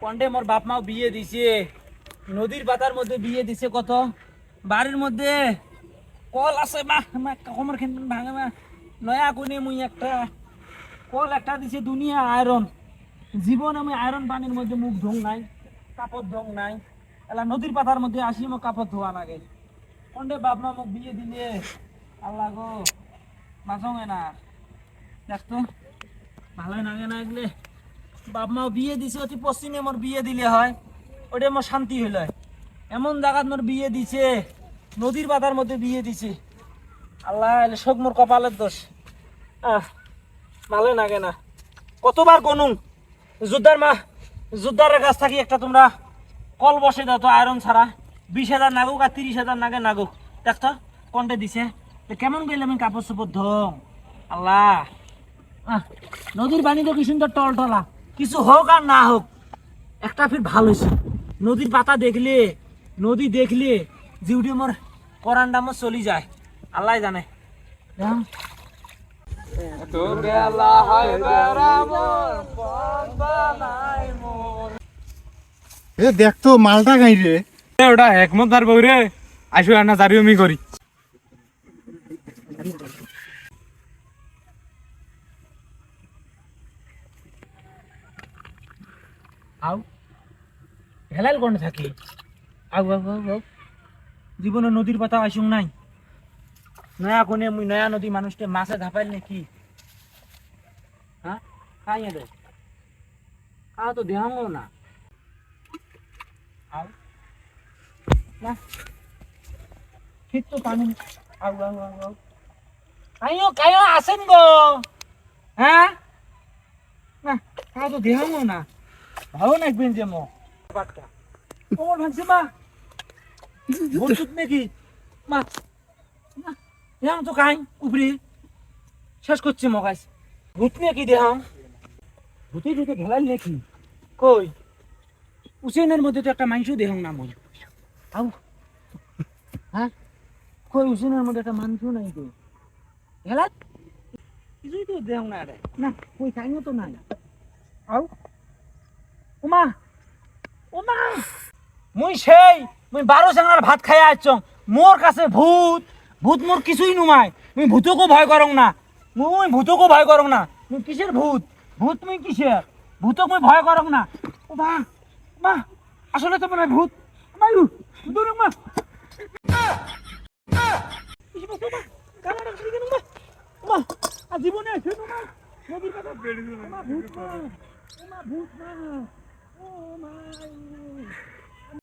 কন্ডে মোর বাপ মাও বিয়ে দিছে? নদীর পাতার মধ্যে বিয়ে দিছে কত? বাড়ির মধ্যে কল আছে মা মা কমর ভাঙে, মা। নয়া কোনে মুই একটা কল একটা দিছে, দুনিয়া আয়রন। জীবন আমি আয়রন পানির মধ্যে মুখ ধোং নাই, কাপড় ধোং নাই। এলা নদীর পাতার মধ্যে আসি মোক কাপড় ধোয়া লাগে। কন্ডে বাপ মা মোক বিয়ে দিলে? আল্লাহ গো মাসঙ্গে না। দেখ তো, ভালোই লাগে না এগুলো। বাপ মা বিয়ে দিছে, অতি পশ্চিমে মোর বিয়ে দিলে হয় ওটা মোর শান্তি হইল। এমন জায়গাত মোর বিয়ে দিছে, নদীর বাধার মধ্যে বিয়ে দিছে। আল্লাহ সব মোর কপালের দোষ। আহ ভালো লাগে না। কতবার গনুং যোদ্ধার মা যোদ্ধারের কাছ থাকি একটা তোমরা কল বসে দাও তো আয়রন ছাড়া। বিশ হাজার নাগুক আর তিরিশ হাজার নাগে নাগুক। দেখতো কোনটা দিছে? কেমন গেলে আমি কাপড় চোপড় ধোম? আল্লাহ। নদীর পানি তো কি সুন্দর টলটলা। কিছু হোক আর না হোক একটা ফির ভালো হয়েছে। নদীর পাতা দেখলে নদী দেখলে জিউটি মোর করানটা মোর চলি যায়। আল্লাহ জানে। হ্যাঁ? এ দেখ তো মালটা গাই রে। এ, ওটা একমত আর বউ রে আসো আর না জারিও আমি করি। আও হেলাল কোন থাকি? আও আও আও আও জীবনে নদীর পাতা আসুন নাই? নয়া কোনে মুই নয়া নদী মানুষকে মাছে ধাপাইল নাকি? হ্যাঁ খাই দে। খাওয়া তো দেহাঙ্গ না। আও না। ঠিক তো পানি আও আও আও আও কাইও কাইও আসেন গো। হ্যাঁ না খাওয়া তো দেহাঙ্গ না। ভালো নাকবেন যে মো। পাটটা ওমর ভাঙছে মা। বলছুত নাকি? মা দেহাম তো কাই, উপরে। শেষ করছে মগাইস ভূত নাকি দেহাম ভূতে ভূতে ঢেলাই নাকি? কই? উসেনের মধ্যে তো একটা মাংস দেহাম না মই আউ হ্যাঁ? কই, উসেনের মধ্যে একটা মাংস নাই তো? ঢেলাই কিছুই তো দেহাম না রে। না, কই, কাইও তো নাই। আউ ওমা ওমা মুই সেই, মুই বারো চাঙার ভাত খাই আছ মোর কাছে ভূত ভূত মোর কিছুই নুমায় মুই ভূতকো ভয় করং না। মুই ভূতকো ভয় করং না। মুই কিসের ভূত? ভূত মুই কিসের? ভূতক মুই ভয় করং না। ও মা মা আসলে তো মনে ভূত। মাইরু দূর মা জীবনে আসে না নদীর কথা ভূত মা ভূত মা। Oh my.